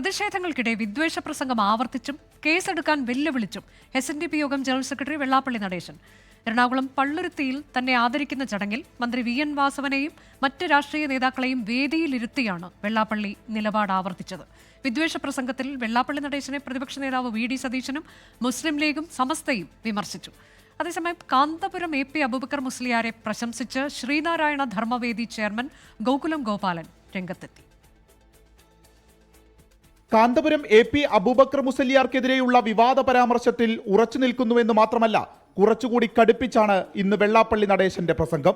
പ്രതിഷേധങ്ങൾക്കിടെ വിദ്വേഷ പ്രസംഗം ആവർത്തിച്ചും കേസെടുക്കാൻ വെല്ലുവിളിച്ചും എസ് എൻ ഡി പി യോഗം ജനറൽ സെക്രട്ടറി വെള്ളാപ്പള്ളി നടേശൻ. എറണാകുളം പള്ളുരുത്തിയിൽ തന്നെ ആദരിക്കുന്ന ചടങ്ങിൽ മന്ത്രി വി എൻ വാസവനെയും മറ്റ് രാഷ്ട്രീയ നേതാക്കളെയും വേദിയിലിരുത്തിയാണ് വെള്ളാപ്പള്ളി നിലപാട് ആവർത്തിച്ചത്. വിദ്വേഷ പ്രസംഗത്തിൽ വെള്ളാപ്പള്ളി നടേശനെ പ്രതിപക്ഷ നേതാവ് വി ഡി സതീശനും മുസ്ലിം ലീഗും സമസ്തയും വിമർശിച്ചു. അതേസമയം കാന്തപുരം എ പി അബൂബക്കർ മുസ്ലിയാരെ പ്രശംസിച്ച് ശ്രീനാരായണ ധർമ്മവേദി ചെയർമാൻ ഗോകുലം ഗോപാലൻ രംഗത്തെത്തി. കാന്തപുരം എ പി അബൂബക്കർ മുസലിയാർക്കെതിരെയുള്ള വിവാദ പരാമർശത്തിൽ ഉറച്ചു നിൽക്കുന്നുവെന്ന് മാത്രമല്ല കുറച്ചുകൂടി കടുപ്പിച്ചാണ് ഇന്ന് വെള്ളാപ്പള്ളി നടേശന്റെ പ്രസംഗം.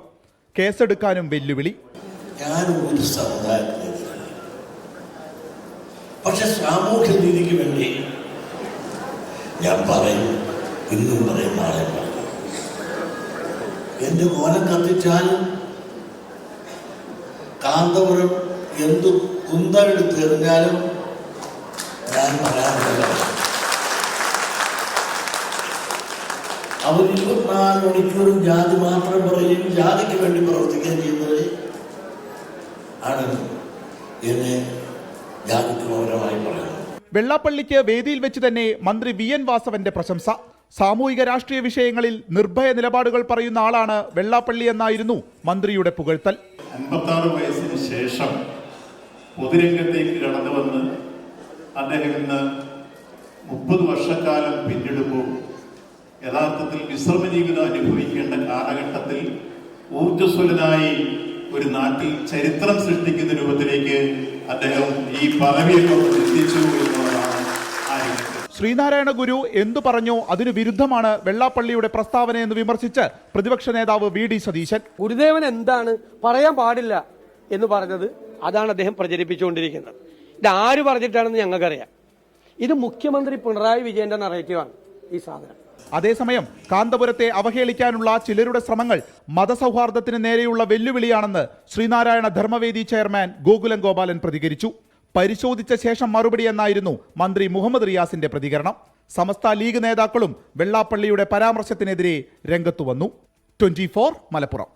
കേസെടുക്കാനും വെല്ലുവിളി. പക്ഷെ സാമൂഹ്യ നീതിക്ക് വേണ്ടി ഞാൻ പറയും ഇന്നും പറയും നാളെ പറയും. മോനെ കത്തിച്ചാലും കാന്തപുരം എന്തു കുന്തെടുത്ത് എറിഞ്ഞാലും ഞാൻ പറയാറില്ല അവർ ഇരുപത്തിനാല് മണിക്കൂറും ജാതി മാത്രം പറയും ജാതിക്ക് വേണ്ടി പ്രവർത്തിക്കുകയും ചെയ്യുന്നത് ആണ് എന്നെ ജാതിക്ക് പകരമായി പറയുന്നത് വെള്ളാപ്പള്ളിക്ക് വേദിയിൽ വെച്ച് തന്നെ മന്ത്രി വി എൻ വാസവന്റെ പ്രശംസ. സാമൂഹിക രാഷ്ട്രീയ വിഷയങ്ങളിൽ നിർഭയ നിലപാടുകൾ പറയുന്ന ആളാണ് വെള്ളാപ്പള്ളി എന്നായിരുന്നു മന്ത്രിയുടെ പുകഴ്ത്തൽ. അൻപത്താറ് വയസ്സിന് ശേഷം പൊതുരംഗത്തേക്ക് കടന്നു വന്ന് അദ്ദേഹം ഇന്ന് മുപ്പത് വർഷക്കാലം പിന്നിടുമ്പോൾ യഥാർത്ഥത്തിൽ വിശ്രമ ജീവിതം അനുഭവിക്കേണ്ട കാലഘട്ടത്തിൽ ഊർജസ്വലനായി ഒരു നാട്ടിൽ ചരിത്രം സൃഷ്ടിക്കുന്ന രൂപത്തിലേക്ക് അദ്ദേഹം ഈ പദവിയൊക്കെ എത്തിച്ചു എന്നുള്ളതാണ് ശ്രീനാരായണ ഗുരു എന്തു പറഞ്ഞോ? അതിനു വിരുദ്ധമാണ് വെള്ളാപ്പള്ളിയുടെ പ്രസ്താവന എന്ന് വിമർശിച്ച് പ്രതിപക്ഷ നേതാവ് വി ഡി സതീശൻ. ഗുരുദേവൻ എന്താണ്? പറയാൻ പാടില്ല എന്ന് പറഞ്ഞത് അതാണ് അദ്ദേഹം പ്രചരിപ്പിച്ചുകൊണ്ടിരിക്കുന്നത്. ഇത് ആര് പറഞ്ഞിട്ടാണെന്ന് ഞങ്ങൾക്കറിയാം. ഇത് മുഖ്യമന്ത്രി പിണറായി വിജയന്റെ നറേറ്റീവാണ് ഈ സാധനം. അതേസമയം കാന്തപുരത്തെ അവഹേളിക്കാനുള്ള ചിലരുടെ ശ്രമങ്ങൾ മതസൗഹാർദ്ദത്തിന് നേരെയുള്ള വെല്ലുവിളിയാണെന്ന് ശ്രീനാരായണ ധർമ്മവേദി ചെയർമാൻ ഗോകുലം ഗോപാലൻ പ്രതികരിച്ചു. പരിശോധിച്ച ശേഷം മറുപടി എന്നായിരുന്നു മന്ത്രി മുഹമ്മദ് റിയാസിന്റെ പ്രതികരണം. സമസ്ത ലീഗ് നേതാക്കളും വെള്ളാപ്പള്ളിയുടെ പരാമർശത്തിനെതിരെ രംഗത്തു വന്നു. ട്വന്റി മലപ്പുറം.